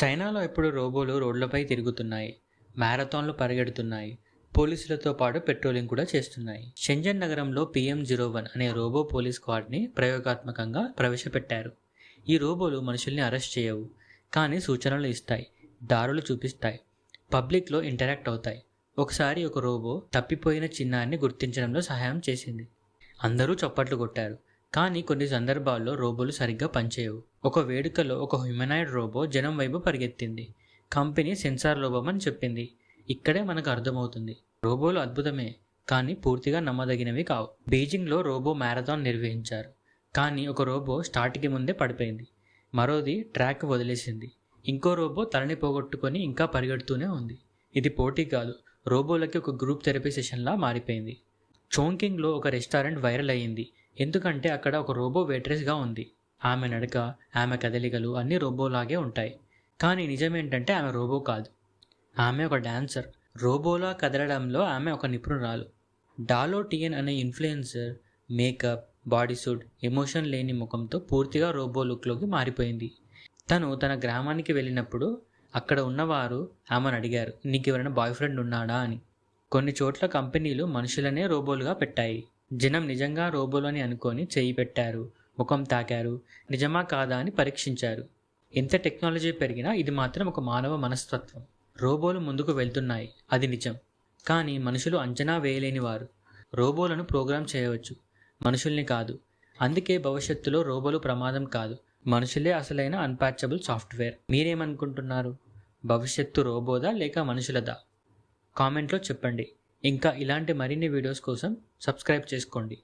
చైనాలో ఇప్పుడు రోబోలు రోడ్లపై తిరుగుతున్నాయి మ్యారథాన్లు పరిగెడుతున్నాయి పోలీసులతో పాటు పెట్రోలింగ్ కూడా చేస్తున్నాయి. షెంజన్ నగరంలో పిఎం జీరో వన్ అనే రోబో పోలీస్ స్క్వాడ్ని ప్రయోగాత్మకంగా ప్రవేశపెట్టారు. ఈ రోబోలు మనుషుల్ని అరెస్ట్ చేయవు కానీ సూచనలు ఇస్తాయి దారులు చూపిస్తాయి పబ్లిక్లో ఇంటరాక్ట్ అవుతాయి. ఒకసారి ఒక రోబో తప్పిపోయిన చిన్నాన్ని గుర్తించడంలో సహాయం చేసింది. అందరూ చప్పట్లు కొట్టారు కానీ కొన్ని సందర్భాల్లో రోబోలు సరిగ్గా పనిచేయవు. ఒక వేడుకలో ఒక హ్యూమనాయిడ్ రోబో జనం వైపు పరిగెత్తింది. కంపెనీ సెన్సార్ లోపం అని చెప్పింది. ఇక్కడే మనకు అర్థమవుతుంది. రోబోలు అద్భుతమే కానీ పూర్తిగా నమ్మదగినవి కావు. బీజింగ్లో రోబో మ్యారథాన్ నిర్వహించారు. కానీ ఒక రోబో స్టార్ట్కి ముందే పడిపోయింది. మరోది ట్రాక్ వదిలేసింది. ఇంకో రోబో తలని పోగొట్టుకొని ఇంకా పరిగెడుతూనే ఉంది. ఇది పోటీ కాదు. రోబోలకి ఒక గ్రూప్ థెరపీ సెషన్లా మారిపోయింది. చోంకింగ్లో ఒక రెస్టారెంట్ వైరల్ అయ్యింది. ఎందుకంటే అక్కడ ఒక రోబో వెయిట్రెస్గా ఉంది. ఆమె నడక ఆమె కదలికలు అన్నీ రోబోలాగే ఉంటాయి. కానీ నిజమేంటంటే ఆమె రోబో కాదు. ఆమె ఒక డాన్సర్. రోబోలా కదలడంలో ఆమె ఒక నిపుణురాలు. డాలో టియన్ అనే influencer makeup body suit emotion లేని ముఖంతో పూర్తిగా రోబో లుక్లోకి మారిపోయింది. తను తన గ్రామానికి వెళ్ళినప్పుడు అక్కడ ఉన్నవారు ఆమెను అడిగారు నీకు ఎవరైనా బాయ్ ఫ్రెండ్ ఉన్నాడా? అని. కొన్ని చోట్ల కంపెనీలు మనుషులనే రోబోలుగా పెట్టాయి. జనం నిజంగా రోబోలని అనుకొని చేయి పెట్టారు ముఖం తాకారు నిజమా కాదా అని పరీక్షించారు. ఎంత టెక్నాలజీ పెరిగినా ఇది మాత్రం ఒక మానవ మనస్తత్వం. రోబోలు ముందుకు వెళ్తున్నాయి అది నిజం. కానీ మనుషులు అంచనా వేయలేని వారు. రోబోలను ప్రోగ్రామ్ చేయవచ్చు మనుషుల్ని కాదు. అందుకే భవిష్యత్తులో రోబోలు ప్రమాదం కాదు. మనుషులే అసలైన అన్పాచబుల్ సాఫ్ట్వేర్ మీరేమనుకుంటున్నారు? భవిష్యత్తు రోబోదా లేక మనుషులదా? కామెంట్లో చెప్పండి. ఇంకా ఇలాంటి మరిన్ని వీడియోస్ కోసం సబ్స్క్రైబ్ చేసుకోండి.